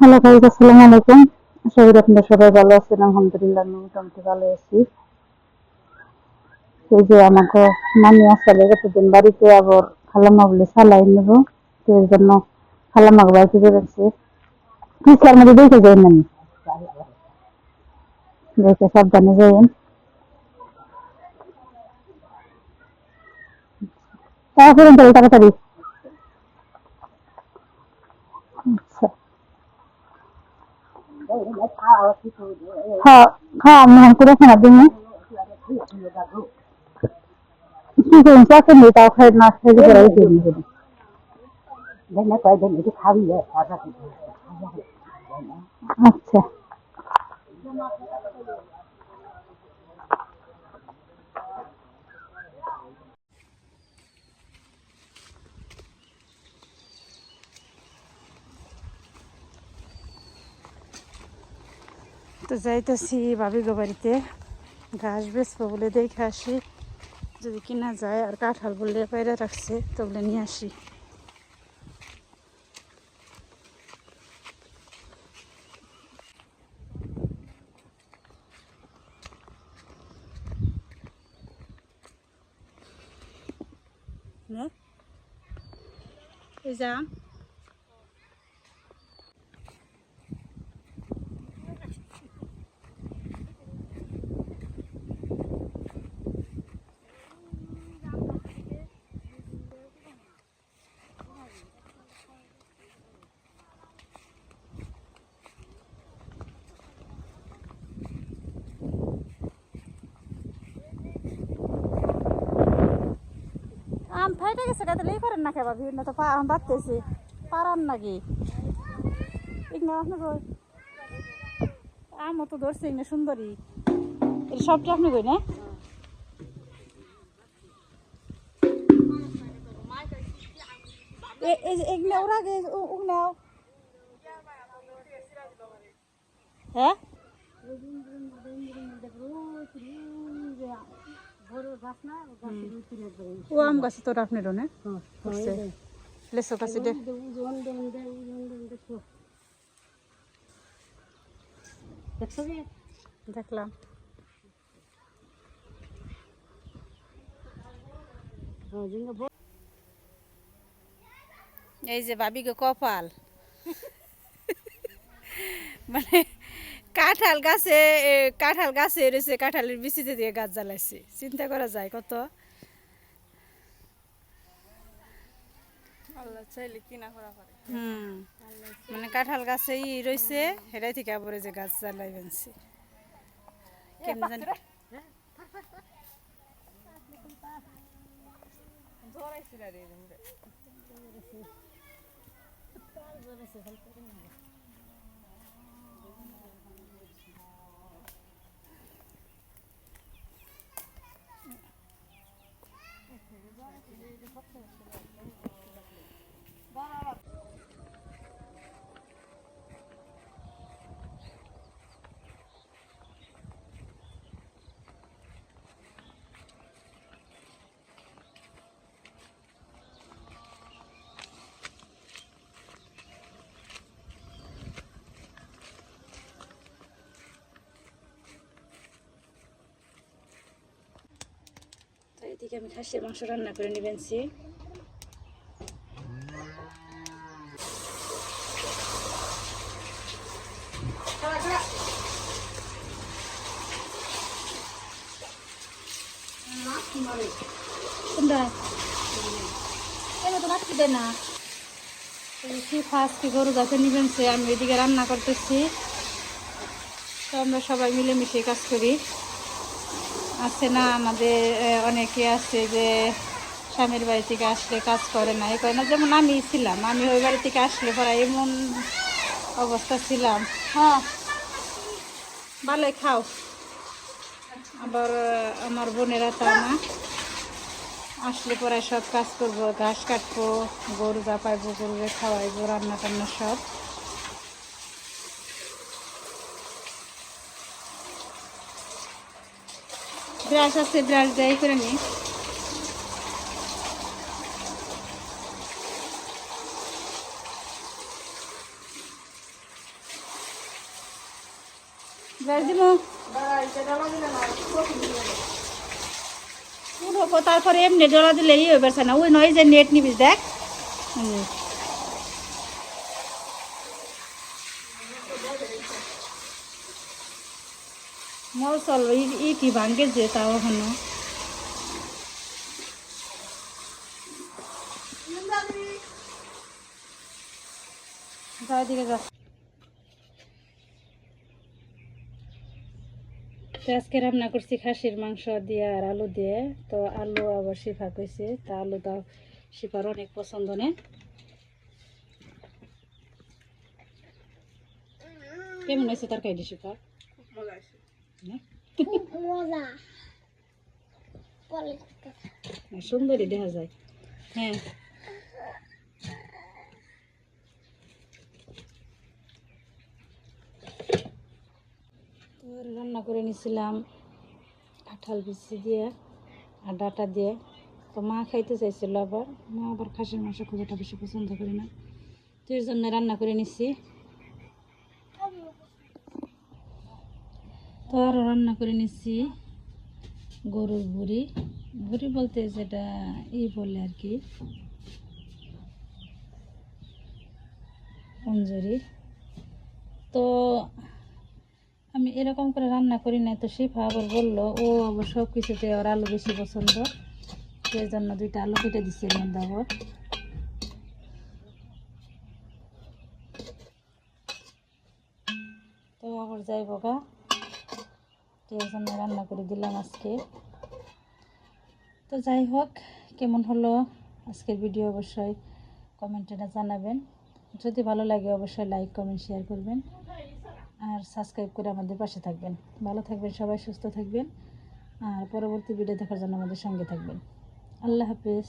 Hello guys আসসালামু আলাইকুম। আশা করি আপনারা সবাই ভালো আছেন। আলহামদুলিল্লাহ, আমি মোটামুটি ভালো আছি। এই যে আমাকে নানি আসলে কতদিন বাড়িতে আবার খালামা বলে সালাই নেব। তো এর জন্য খালামাকে বাড়িতে মধ্যে দেখে যাই দেখে সাবধানে যাইন তারপরে তাড়াতাড়ি। হ্যাঁ হ্যাঁ হাম করে খানা দিন কি করুন চাকরি নেই তাও খাই না খাইতে পারে এই দিন আচ্ছা। তো যাইতেছি ভাবি গো বাড়িতে। ঘাস বেচবো বলে দেখে আসি। যদি কিনা যায় আর কাঁঠাল বলে বাইরে রাখছে, তো বলে নিয়ে আসি। এই যাম ফাইটে গেছে গাতে লেই করেন না খেবা বিভিন্ন তো পা- বাড়তেছি। পারান নাকি? ঠিক আপনি কই? আমও তো ধরছে না সুন্দরী। এটা সবটা আপনি কই, না? এ- এই যে এগুলো ওরা আগে উ- উগ হ্যাঁ? ও আম গাছে তোর আপনার না? করছে। লেসো গাছে দে। দেখলাম। এই যে ভাবি গো কপাল। মানে কাঁঠাল গাছে এ, কাঁঠাল গাছে রয়েছে কাঁঠালের বিচিতে দিয়ে গাছ জ্বালাইছে। চিন্তা করা যায় কত? আল্লাহ চাইলে কিনা করা পারে। হুম মানে কাঁঠাল গাছেই রয়েছে সেটাই থেকে আবার যে গাছ জ্বালাই বানছে কেমন জানি ধরাইছিল রে তোমরা তো এদিকে আমি খাসির মাংস রান্না করে নিবেনছি। না। ফার্স্ট কি গরু গাছে নিবেনছে? আমি এদিকে রান্না করতেছি। তো আমরা সবাই মিলেমিশে কাজ করি। আছে না, আমাদের অনেকে আছে যে স্বামীর বাড়ি থেকে আসলে কাজ করে না, এ করে না। যেমন আমি ছিলাম, আমি ওই বাড়ি থেকে আসলে পরে এমন অবস্থা ছিলাম। হ্যাঁ ভালোই খাও। আবার আমার বোনেরা তা না। আসলে পরে সব কাজ করব, ঘাস কাটবো, গরু জাপাইবো গরুরে খাওয়াইবো রান্না টান্না সব। ব্রাশ আছে, ব্রাশ দিয়েই করে নিই ব্রাশ দিব পুরো তারপরে এমনি ডলা দিলেই হয়ে পারছে না। ওই নয় যে নেট নিবি দেখ। তাও আজকে রান্না করছি খাসির মাংস দিয়ে আর আলু দিয়ে। তো আলু আবার শিফা কইছে, তা আলু দাও শিফার অনেক পছন্দ নেই কেমন হয়েছে তরকারি শিফা? খুব মজা? মজা। সুন্দরই দেখা যায়। হ্যাঁ। রান্না করে নিছিলাম কাঁঠাল বিচি দিয়ে আর ডাটা দিয়ে। তো মা খাইতে চাইছিল আবার। মা আবার খাসির মাংস খুব একটা বেশি পছন্দ করি না। তো এর জন্য রান্না করে নিছি। তো আর রান্না করে নিছি, গরুর বুড়ি। বুড়ি বলতে যেটা ই বলে আর কি, অঞ্জরি। তো আমি এরকম করে রান্না করি না তো শিফা আবার বলল, ও আবার সব কিছুতে ওর আলু বেশি পছন্দ সেই জন্য দুইটা আলু কেটে দিচ্ছে এর তো আবার যাইব গা। এই জন্য রান্না করে দিলাম আজকে। তো যাই হোক, কেমন হলো আজকের ভিডিও অবশ্যই কমেন্টে জানাবেন। যদি ভালো লাগে অবশ্যই লাইক কমেন্ট শেয়ার করবেন। আর সাবস্ক্রাইব করে আমাদের পাশে থাকবেন। ভালো থাকবেন সবাই, সুস্থ থাকবেন। আর পরবর্তী ভিডিও দেখার জন্য আমাদের সঙ্গে থাকবেন। আল্লাহ হাফিজ।